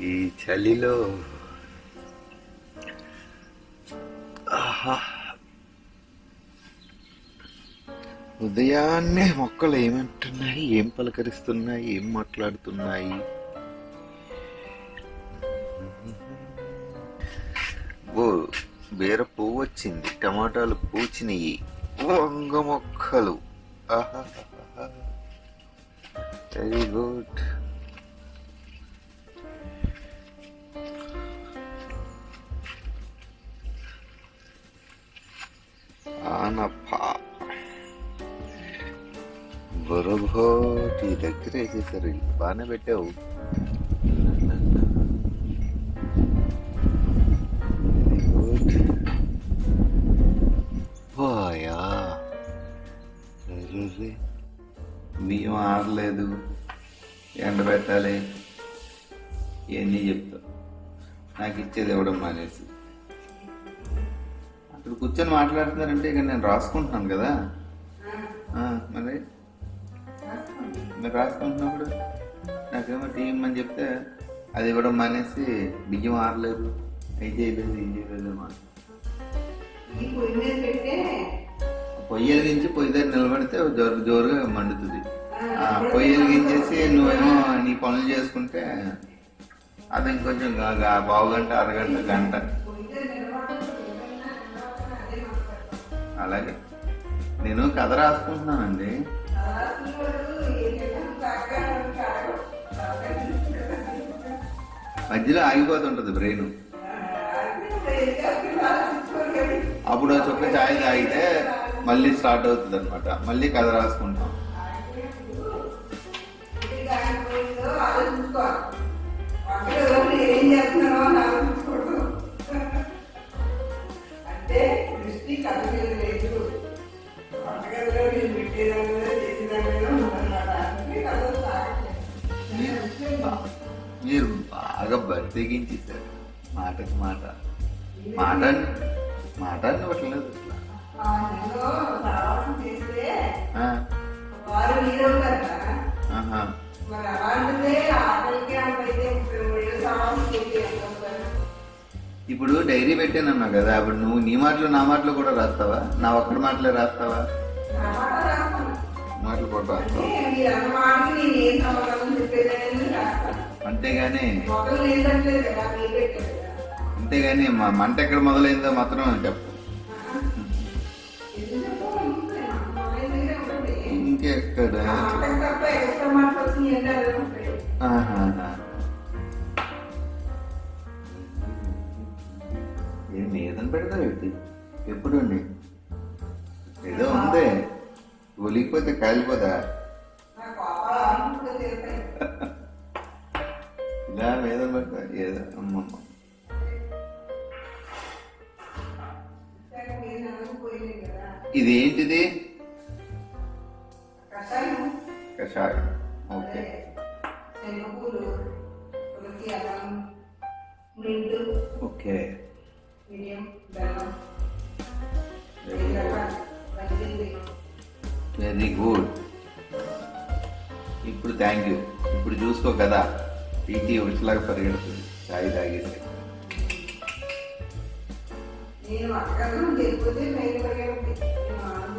ఈ చలిలో ఆహా. ఉదయాన్నే మొక్కలు ఏమంటున్నాయి? ఏం పలకరిస్తున్నాయి? ఏం మాట్లాడుతున్నాయి? ఓ బీర పువ్వు వచ్చింది. టమాటాలు పూచినయి వంగ మొక్కలు. Very good ఆనప. బొరభోటి దగ్గర వేసేసారు. బాగానే పెట్టావు. ఆరలేదు ఎండబెట్టాలి. ఇవన్నీ చెప్తా. నాకు ఇచ్చేది ఇవ్వడం మానేసి. అక్కడ కూర్చొని మాట్లాడుతున్నారంటే ఇక నేను రాసుకుంటున్నాను కదా. మరి? మీరు రాసుకుంటున్నప్పుడు నాకేమో టీ ఇమ్మని చెప్తే అది ఇవ్వడం మానేసి బియ్యం ఆరలేదు. అవి చేయలేదు ఏం చేయలేదు ఈ పొయ్యి వెలిగించి పొయ్యి దగ్గర నిలబడితే జోరు జోరుగా మండుతుంది. పొయ్యి వెలిగించేసి నువ్వేమో నీ పనులు చేసుకుంటే అది ఇంకొంచెం గా- గంట అరగంట గంట. అలాగే. నేను కథ రాసుకుంటున్నానండి. మధ్యలో ఆగిపోతుంటది బ్రెయిన్. అప్పుడు చొక్క ఛాయ్ తాగితే మళ్ళీ స్టార్ట్ అవుతుంది అనమాట మళ్ళీ కథ రాసుకుంటాం ఆలోచించుకోవాలి. మీరు ఏం చేస్తున్నారో అని ఆలోచించకూడదు. అంటే దృష్టి కథ మీద లేదు వంటగదిలో మీరు పెట్టేదాని మీద చేసేదాని మీద ఉందన్నమాట అందుకే కథ సాగట్లేదు బా- మీరు బాగా బతికించేశారు మాటకి మాట మాట మాట చేస్తే ఆ, వారు. మరి అలాంటిదే ఆకలికి? ఇప్పుడు డైరీ పెట్టానన్నా కదా అప్పుడు నువ్వు నీ మాటలు నా మాటలు కూడా రాస్తావా నా ఒక్కడి మాటలే రాస్తావా. మాటలు కూడా రాస్తావా అంతేగాని అంతేగాని మా మంట ఎక్కడ మొదలైందో మాత్రం చెప్పు. ఇంకెక్కడ పెడతావు ఏంటి ఎప్పుడు ఏదో ఉంది. ఒలిగిపోతే కాలిపోదా. ఇలా మీద పెడతా. ఏదో అమ్మమ్మ ఇది ఏంటిది? కషాయం. ఓకే. ఓకే. మిరియం బెల్లం. వెరీ గుడ్ ఇప్పుడు థ్యాంక్ యూ ఇప్పుడు చూసుకో కదా పీటీ ఉడిచిలాగా పరిగెడుతుంది. తాగి తాగేసి. నేను అక్కడ లేకపోతే నేను ఆనంద